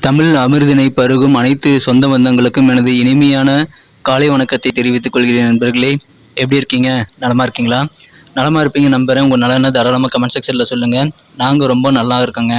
தமிழ் அமிர்தினை பருகும் அனைத்து சொந்த பந்தங்களுக்கும் எனது இனிமையான காலை வணக்கத்தை தெரிவித்துக் கொள்கிறேன் நண்பர்களே. எப்படி இருக்கீங்க? நலமா இருக்கீங்களா? நலமாக இருப்பீங்க நம்புறேன் உங்கள் நலனை தாராளமாக கமெண்ட் செக்ஷனில் சொல்லுங்கள் நாங்கள் ரொம்ப நல்லா இருக்கோங்க.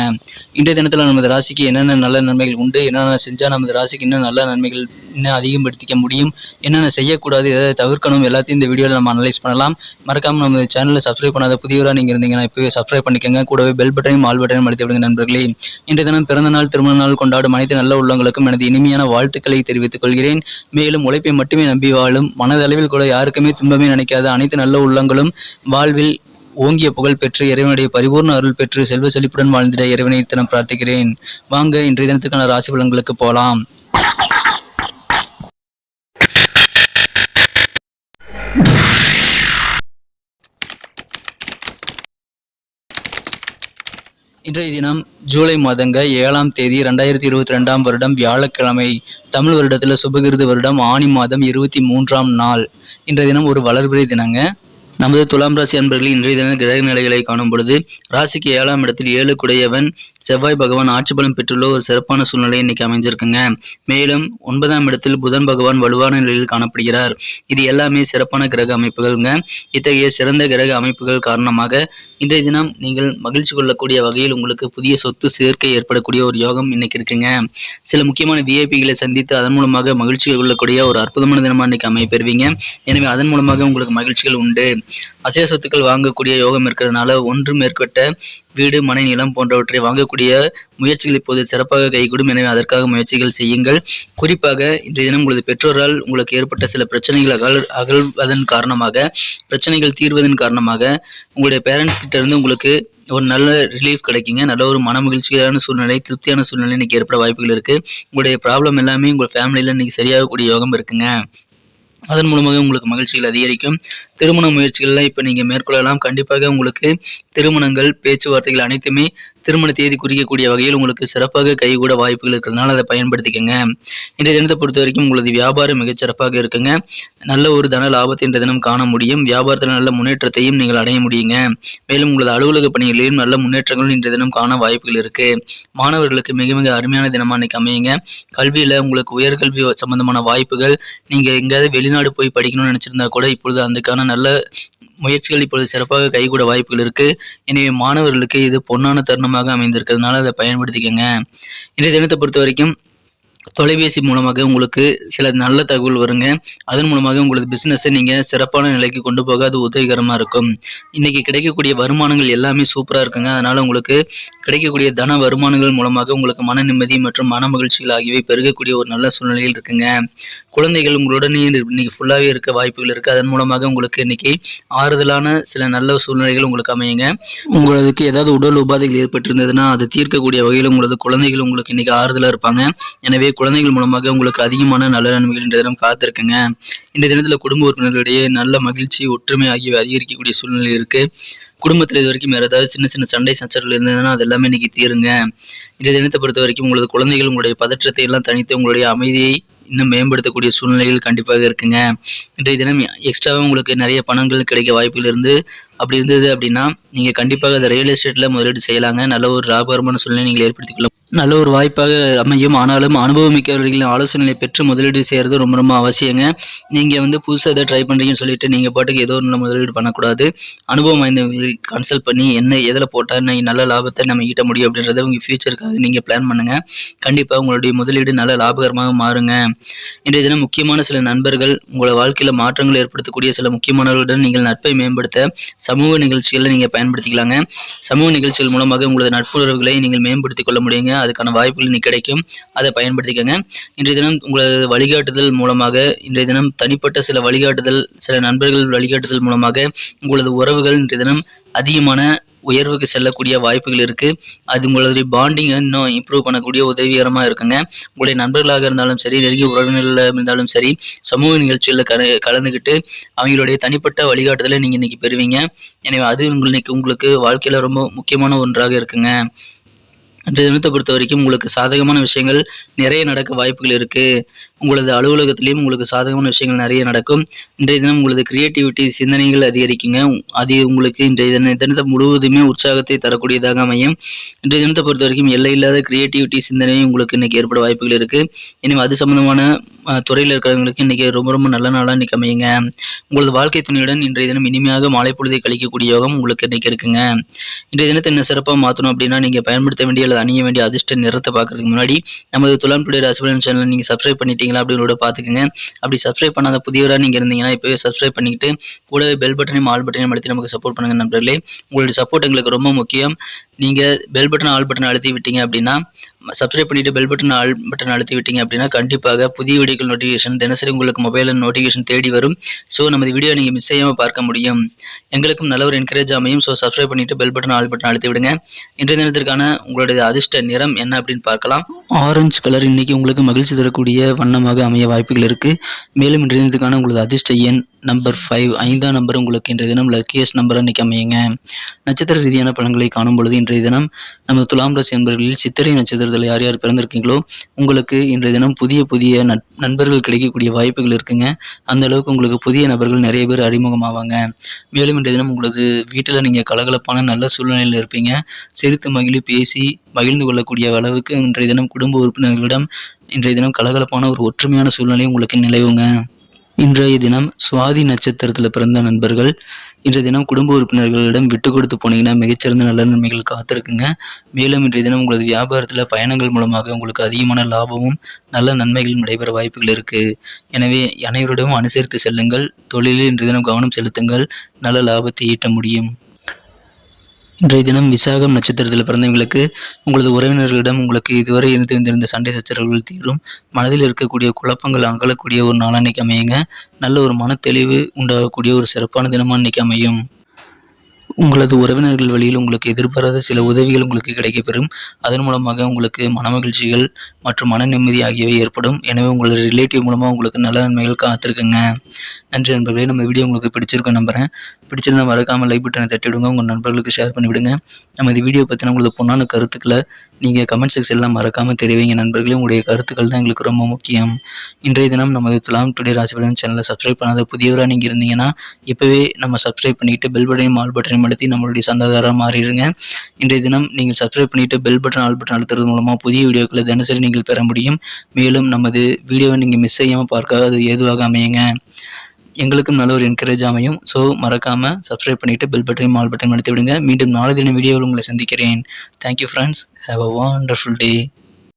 இன்றைய தினத்தில் நமது ராசிக்கு என்னென்ன நல்ல நன்மைகள் உண்டு என்னென்ன செஞ்சால் நமது ராசிக்கு இன்னும் நல்ல நன்மைகள் இன்னும் அதிகப்படுத்திக்க முடியும் என்னென்ன செய்யக்கூடாது எதை தவிர்க்கணும் எல்லாத்தையும் இந்த வீடியோவில் நம்ம அனலைஸ் பண்ணலாம். மறக்காமல் நம்ம சேனலில் சப்ஸ்கிரைப் பண்ணாத புதியவராக நீங்கள் இருந்தீங்கன்னா இப்போவே சப்ஸ்கிரைப் பண்ணிக்கோங்க. கூடவே பெல் பட்டனையும் ஆல் பட்டனையும் அழுத்தி விடுங்க நண்பர்களே. இன்றைய தினம் பிறந்த நாள் திருமண நாள் கொண்டாடும் அனைத்து நல்ல உள்ளங்களுக்கும் எனது இனிமையான வாழ்த்துக்களை தெரிவித்துக் கொள்கிறேன். மேலும் உழைப்பை மட்டுமே நம்பி வாழும் மனதளவில் கூட யாருக்குமே துன்பமே நினைக்காத அனைத்து நல்ல உள்ளங்களும் வாழ்வில் ஓங்கிய புகழ் பெற்று இறைவனுடைய பரிபூர்ண அருள் பெற்று செல்வ செழிப்புடன் வாழ்ந்திட இறைவனை தினம் பிரார்த்திக்கிறேன். வாங்க இன்றைய தினத்துக்கான ராசி பலன்களுக்கு போகலாம் இன்றைய தினம் ஜூலை மாதங்க ஏழாம் தேதி ரெண்டாயிரத்தி இருபத்தி ரெண்டாம் வருடம் வியாழக்கிழமை தமிழ் வருடத்தில் சுபகிருது வருடம் ஆனி மாதம் இருபத்தி மூன்றாம் நாள். இன்றைய தினம் ஒரு வளர்பிறை தினங்க. நமது துலாம் ராசி அன்பர்களின் இன்றைய தின கிரக நிலைகளை காணும் பொழுது ராசிக்கு ஏழாம் இடத்தில் ஏழு குடையவன் செவ்வாய் பகவான் ஆட்சி பலம் பெற்றுள்ள ஒரு சிறப்பான சூழ்நிலை இன்னைக்கு அமைஞ்சிருக்குங்க. மேலும் ஒன்பதாம் இடத்தில் புதன் பகவான் வலுவான நிலையில் காணப்படுகிறார். இது எல்லாமே சிறப்பான கிரக அமைப்புகள்ங்க. இத்தகைய சிறந்த கிரக அமைப்புகள் காரணமாக இன்றைய தினம் நீங்கள் மகிழ்ச்சி கொள்ளக்கூடிய வகையில் உங்களுக்கு புதிய சொத்து சேர்க்கை ஏற்படக்கூடிய ஒரு யோகம் இன்னைக்கு இருக்குங்க. சில முக்கியமான விஐபிகளை சந்தித்து அதன் மூலமாக மகிழ்ச்சிகள் கொள்ளக்கூடிய ஒரு அற்புதமான தினமாக இன்னைக்கு அமைய பெறுவீங்க. எனவே அதன் மூலமாக உங்களுக்கு மகிழ்ச்சிகள் உண்டு. அசைய சொத்துக்கள் வாங்கக்கூடிய யோகம் இருக்கிறதுனால ஒன்று மேற்பட்ட வீடு மனை நிலம் போன்றவற்றை வாங்கக்கூடிய முயற்சிகள் இப்போது சிறப்பாக கைகூடும். எனவே அதற்காக முயற்சிகள் செய்யுங்கள். குறிப்பாக இன்றைய தினம் உங்களது பெற்றோரால் உங்களுக்கு ஏற்பட்ட சில பிரச்சனைகள் அகல் அகழ்வதன் காரணமாக பிரச்சனைகள் தீர்வதன் காரணமாக உங்களுடைய பேரண்ட்ஸ் கிட்ட இருந்து உங்களுக்கு ஒரு நல்ல ரிலீஃப் கிடைக்குங்க. நல்ல ஒரு மன மகிழ்ச்சியான சூழ்நிலை திருப்தியான சூழ்நிலை இன்னைக்கு ஏற்பட வாய்ப்புகள் இருக்குது உங்களுடைய ப்ராப்ளம் எல்லாமே உங்கள் ஃபேமிலியில் இன்னைக்கு சரியாகக்கூடிய யோகம் இருக்குங்க. அதன் மூலமாக உங்களுக்கு மகிழ்ச்சிகள் அதிகரிக்கும். திருமண முயற்சிகள்லாம் இப்போ நீங்கள் மேற்கொள்ளலாம். கண்டிப்பாக உங்களுக்கு திருமணங்கள் பேச்சுவார்த்தைகள் அனைத்துமே திருமண தேதி குறிக்கக்கூடிய வகையில் உங்களுக்கு சிறப்பாக கைகூட வாய்ப்புகள் இருக்கிறதுனால அதை பயன்படுத்திக்கங்க. இன்றைய தினத்தை பொறுத்த வரைக்கும் உங்களது வியாபாரம் மிகச் சிறப்பாக இருக்குங்க. நல்ல ஒரு தன லாபத்தை இன்றைய தினம் காண முடியும். வியாபாரத்தில் நல்ல முன்னேற்றத்தையும் நீங்கள் அடைய முடியுங்க. மேலும் உங்களது அலுவலக பணிகளிலும் நல்ல முன்னேற்றங்கள் இன்றைய தினம் காண வாய்ப்புகள் இருக்கு. மாணவர்களுக்கு மிக மிக அருமையான தினமா இன்னைக்கு அமையுங்க. கல்வியில உங்களுக்கு உயர்கல்வி சம்பந்தமான வாய்ப்புகள் நீங்க எங்கேயாவது வெளிநாடு போய் படிக்கணும்னு நினைச்சிருந்தா கூட இப்பொழுது அதுக்கான நல்ல முயற்சிகள் இப்பொழுது சிறப்பாக கைகூட வாய்ப்புகள் இருக்கு. எனவே மாணவர்களுக்கு இது பொன்னான தருணமாக அமைந்திருக்கிறதுனால அதை பயன்படுத்திக்கங்க. இன்றைய தினத்தை பொறுத்த வரைக்கும் தொலைபேசி மூலமாக உங்களுக்கு சில நல்ல தகவல் வருங்க. அதன் மூலமாக உங்களது பிஸ்னஸை நீங்கள் சிறப்பான நிலைக்கு கொண்டு போக அது உதவிகரமாக இருக்கும். இன்னைக்கு கிடைக்கக்கூடிய வருமானங்கள் எல்லாமே சூப்பராக இருக்குங்க. அதனால் உங்களுக்கு கிடைக்கக்கூடிய தன வருமானங்கள் மூலமாக உங்களுக்கு மன நிம்மதி மற்றும் மன மகிழ்ச்சிகள் ஆகியவை பெருகக்கூடிய ஒரு நல்ல சூழ்நிலையில் இருக்குங்க. குழந்தைகள் உங்களுடனே இன்னைக்கு ஃபுல்லாகவே இருக்க வாய்ப்புகள் இருக்குது அதன் மூலமாக உங்களுக்கு இன்னைக்கு ஆறுதலான சில நல்ல சூழ்நிலைகள் உங்களுக்கு அமையுங்க. உங்களுக்கு ஏதாவது உடல் உபாதைகள் ஏற்பட்டிருந்ததுன்னா அது தீர்க்கக்கூடிய வகையில் உங்களது குழந்தைகள் உங்களுக்கு இன்னைக்கு ஆறுதலாக இருப்பாங்க. எனவே குழந்தைகள் மூலமாக உங்களுக்கு அதிகமான நல்ல நன்மைகள் இந்த தினம் காத்திருக்குங்க. இந்த தினத்தில் குடும்ப உறுப்பினர்களிடையே நல்ல மகிழ்ச்சி ஒற்றுமை ஆகியவை அதிகரிக்கக்கூடிய சூழ்நிலை இருக்கு. குடும்பத்தில் இது வரைக்கும் வேறு ஏதாவது சின்ன சின்ன சண்டை சச்சரவுகள் இருந்ததுன்னா அது எல்லாமே இன்னைக்கு தீருங்க. இந்த தினத்தை பொறுத்த வரைக்கும் உங்களது குழந்தைகள் உங்களுடைய பதற்றத்தை எல்லாம் தனித்து உங்களுடைய அமைதியை இன்னும் மேம்படுத்தக்கூடிய சூழ்நிலைகள் கண்டிப்பாக இருக்குங்க. இன்றைய தினம் எக்ஸ்ட்ராவாக உங்களுக்கு நிறைய பணங்கள் கிடைக்க வாய்ப்புகள் இருந்து அப்படி இருந்தது அப்படின்னா நீங்கள் கண்டிப்பாக அதை ரியல் எஸ்டேட்டில் முதலீடு செய்யலாங்க. நல்ல ஒரு லாபகரமான சூழ்நிலை நீங்கள் ஏற்படுத்திக்கலாம் நல்ல ஒரு வாய்ப்பாக அமையும். ஆனாலும் அனுபவம் மிக்கவர்களின் ஆலோசனைகளை பெற்று முதலீடு செய்கிறது ரொம்ப ரொம்ப அவசியங்க. நீங்கள் வந்து புதுசாக எதாவது ட்ரை பண்ணுறீங்கன்னு சொல்லிட்டு நீங்கள் பாட்டுக்கு ஏதோ ஒன்று முதலீடு பண்ணக்கூடாது. அனுபவம் வாய்ந்தவங்களை கன்சல்ட் பண்ணி என்ன எதில் போட்டால் என்ன நல்ல லாபத்தை நம்ம ஈட்ட முடியும் அப்படின்றத உங்கள் ஃபியூச்சருக்காக நீங்கள் பிளான் பண்ணுங்கள் கண்டிப்பாக உங்களுடைய முதலீடு நல்ல லாபகரமாக மாறுங்க. இன்றைய தினம் முக்கியமான சில நண்பர்கள் உங்களோட வாழ்க்கையில் மாற்றங்கள் ஏற்படுத்தக்கூடிய சில முக்கியமானவர்களுடன் நீங்கள் நட்பை மேம்படுத்த சமூக நிகழ்ச்சிகளை நீங்கள் பயன்படுத்திக்கலாங்க. சமூக நிகழ்ச்சிகள் மூலமாக உங்களது நட்புறவுகளை நீங்கள் மேம்படுத்திக் கொள்ள முடியுங்க. அதுக்கான வாய்ப்புகள் இன்னைக்கு கிடைக்கும். அதை பயன்படுத்திக்கங்க. இன்றைய தினம் உங்களது வழிகாட்டுதல் மூலமாக இன்றைய தினம் தனிப்பட்ட சில வழிகாட்டுதல் சில நண்பர்கள் வழிகாட்டுதல் மூலமாக உங்களது உறவுகள் இன்றைய தினம் அதிகமான உயர்வுக்கு செல்லக்கூடிய வாய்ப்புகள் இருக்குது அது உங்களுடைய பாண்டிங் இன்னும் இம்ப்ரூவ் பண்ணக்கூடிய உதவிகரமாக இருக்குங்க. உங்களுடைய நண்பர்களாக இருந்தாலும் சரி நெருங்கிய உறவினர்களாக இருந்தாலும் சரி சமூக நிகழ்ச்சிகளில் கல கலந்துக்கிட்டு அவங்களுடைய தனிப்பட்ட வழிகாட்டுதலை நீங்கள் இன்றைக்கி பெறுவீங்க. எனவே அது உங்களுக்கு உங்களுக்கு வாழ்க்கையில் ரொம்ப முக்கியமான ஒன்றாக இருக்குங்க. இன்றைய தினத்தை பொறுத்த வரைக்கும் உங்களுக்கு சாதகமான விஷயங்கள் நிறைய நடக்க வாய்ப்புகள் இருக்குது உங்களது அலுவலகத்திலையும் உங்களுக்கு சாதகமான விஷயங்கள் நிறைய நடக்கும். இன்றைய தினம் உங்களது கிரியேட்டிவிட்டி சிந்தனைகள் அதிகரிக்குங்க. அது உங்களுக்கு இன்றைய தின தினத்தை முழுவதுமே உற்சாகத்தை தரக்கூடியதாக அமையும். இன்றைய தினத்தை பொறுத்த வரைக்கும் எல்லையில்லாத கிரியேட்டிவிட்டி சிந்தனையும் உங்களுக்கு இன்னைக்கு ஏற்பட வாய்ப்புகள் இருக்குது எனவே அது சம்மந்தமான துறையில் இருக்கிறவங்களுக்கு இன்றைக்கி ரொம்ப ரொம்ப நல்ல நாளாக இன்றைக்கி அமையுங்க. உங்களது வாழ்க்கை துணையுடன் இன்றைய தினம் இனிமையாக மாலை பொழுதை கழிக்கக்கூடிய யோகம் உங்களுக்கு இன்றைக்கி இருக்குங்க. இன்றைய தினத்தை என்ன சிறப்பாக மாற்றணும் அப்படின்னா நீங்கள் பயன்படுத்த வேண்டிய அணிய வேண்டிய அதிர்ஷ்ட நிறத்தை பார்க்கறதுக்கு முன்னாடி நமது துலாம் டுடே ராசிபலன் சேனல் நீங்கள் சப்ஸ்கிரைப் பண்ணிட்டீங்களா அப்படின்னு பார்த்துக்குங்க. அப்படி சப்ஸ்கிரைப் பண்ணாத புதியவராக நீங்கள் இருந்தீங்கன்னா இப்போவே சப்ஸ்கிரைப் பண்ணிக்கிட்டு கூடவே பெல் பட்டனையும் ஆல் பட்டனையும் அழுத்தி நமக்கு சப்போர்ட் பண்ணுங்க நண்பர்களே. உங்களுடைய சப்போர்ட் எங்களுக்கு ரொம்ப முக்கியம். நீங்கள் பெல் பட்டன் ஆல் பட்டன் அழுத்தி விட்டீங்க அப்படின்னா சப்ஸ்கிரைப் பண்ணிவிட்டு பெல் பட்டன் ஆல் பட்டன் அழுத்தி விட்டீங்க அப்படின்னா கண்டிப்பாக புதிய வீடியோக்கள் நோட்டிஃபிகேஷன் தினசரி உங்களுக்கு மொபைலில் நோட்டிஃபிகேஷன் தேடி வரும். ஸோ நமது வீடியோ நீங்கள் மிஸ் செய்யாமல் பார்க்க முடியும். எங்களுக்கும் நல்ல ஒரு என்கரேஜ் அமையும். ஸோ சப்ஸ்கிரைப் பண்ணிவிட்டு பெல் பட்டன் ஆல் பட்டன் அழுத்தி விடுங்க இன்றைய தினத்திற்கான உங்களுடைய அதிர்ஷ்ட நிறம் என்ன அப்படின்னு பார்க்கலாம். ஆரஞ்சு கலர் இன்றைக்கி உங்களுக்கு மகிழ்ச்சி தரக்கூடிய வண்ணமாக அமைய வாய்ப்புகள் இருக்குது மேலும் இன்றைய தினத்துக்கான உங்களது அதிர்ஷ்ட எண் நம்பர் ஃபைவ் ஐந்தாம் நம்பர் உங்களுக்கு இன்றைய தினம் லக்கியஸ்ட் நம்பர் அன்னைக்கு அமையுங்க. நட்சத்திர ரீதியான பலன்களை காணும் பொழுது இன்றைய தினம் நம்ம துலாம் ராசி நண்பர்களில் சித்திரை நட்சத்திரத்தில் யார் யார் பிறந்திருக்கீங்களோ உங்களுக்கு இன்றைய தினம் புதிய புதிய நண்பர்கள் கிடைக்கக்கூடிய வாய்ப்புகள் இருக்குங்க. அந்த அளவுக்கு உங்களுக்கு புதிய நபர்கள் நிறைய பேர் அறிமுகமாவாங்க. மேலும் இன்றைய தினம் உங்களது வீட்டில் நீங்கள் கலகலப்பான நல்ல சூழ்நிலையில் இருப்பீங்க. சிரித்து மகிழ் பேசி மகிழ்ந்து கொள்ளக்கூடிய அளவுக்கு இன்றைய தினம் குடும்ப உறுப்பினர்களிடம் இன்றைய தினம் கலகலப்பான ஒரு ஒற்றுமையான சூழ்நிலை உங்களுக்கு நிலவுங்க. இன்றைய தினம் சுவாதி நட்சத்திரத்தில் பிறந்த நண்பர்கள் இன்றைய தினம் குடும்ப உறுப்பினர்களிடம் விட்டு கொடுத்து போனீங்கன்னா மிகச்சிறந்த நல்ல நன்மைகள் காத்திருக்குங்க. மேலும் இன்றைய தினம் உங்களது வியாபாரத்தில் பயணங்கள் மூலமாக உங்களுக்கு அதிகமான லாபமும் நல்ல நன்மைகளும் நடைபெற வாய்ப்புகள் இருக்குது எனவே அனைவரிடமும் அனுசரித்து செல்லுங்கள். தொழிலில் இன்றைய தினம் கவனம் செலுத்துங்கள். நல்ல லாபத்தை ஈட்ட முடியும். இன்றைய தினம் விசாகம் நட்சத்திரத்தில் பிறந்தவங்களுக்கு உங்களது உறவினர்களிடம் உங்களுக்கு இதுவரை இருந்து வந்திருந்த சண்டை சச்சரவுகள் தீரும். மனதில் இருக்கக்கூடிய குழப்பங்கள் அகலக்கூடிய ஒரு நாளாக அமையுங்க. நல்ல ஒரு மன தெளிவு உண்டாகக்கூடிய ஒரு சிறப்பான தினமாக அன்னைக்கு அமையும். உங்களது உறவினர்கள் வழியில் உங்களுக்கு எதிர்பாராத சில உதவிகள் உங்களுக்கு கிடைக்கப்பெறும். அதன் மூலமாக உங்களுக்கு மனமகிழ்ச்சிகள் மற்றும் மன நிம்மதி ஆகியவை ஏற்படும். எனவே உங்களது ரிலேட்டிவ் மூலமாக உங்களுக்கு நல்ல நன்மைகள் காத்திருக்குங்க. நன்றி நண்பர்களே நம்ம வீடியோ உங்களுக்கு பிடிச்சிருக்கோம் நம்புறேன். பிடிச்சிருந்தா மறக்காமல் லைக் பட்டனை தட்டி விடுங்க உங்கள் நண்பர்களுக்கு ஷேர் பண்ணிவிடுங்க. நம்ம இந்த வீடியோ பற்றின உங்களது பொண்ணான கருத்துக்களை நீங்கள் கமெண்ட் செக்ஷனில் மறக்காமல் தெரிவிங்க நண்பர்களே. உங்களுடைய கருத்துக்கள் தான் எங்களுக்கு ரொம்ப முக்கியம். இன்றைய தினம் நமது துலாம் டுடே ராசிபலன் சேனலை சப்ஸ்கிரைப் பண்ணாத புதியவராக நீங்கள் இருந்தீங்கன்னா இப்போவே நம்ம சப்ஸ்கிரைப் பண்ணிவிட்டு பெல் பட்டனையும் ஆல் பட்டனையும் பயன்படுத்தி நம்மளுடைய சந்தாதாரமாக மாறிடுங்க. இன்றைய தினம் நீங்கள் சப்ஸ்கிரைப் பண்ணிவிட்டு பெல் பட்டன் ஆல் பட்டன் அழுத்துறது மூலமாக புதிய வீடியோக்களை தினசரி நீங்கள் பெற முடியும். மேலும் நமது வீடியோவை நீங்கள் மிஸ் செய்யாமல் பார்க்க அது ஏதுவாக அமையுங்க. எங்களுக்கும் நல்ல ஒரு என்கரேஜ் அமையும். ஸோ மறக்காமல் சப்ஸ்கிரைப் பண்ணிவிட்டு பெல் பட்டனையும் ஆல் பட்டனையும் அழுத்தி விடுங்க. மீண்டும் நாளை தின வீடியோவில் உங்களை சந்திக்கிறேன். Thank you friends have a wonderful day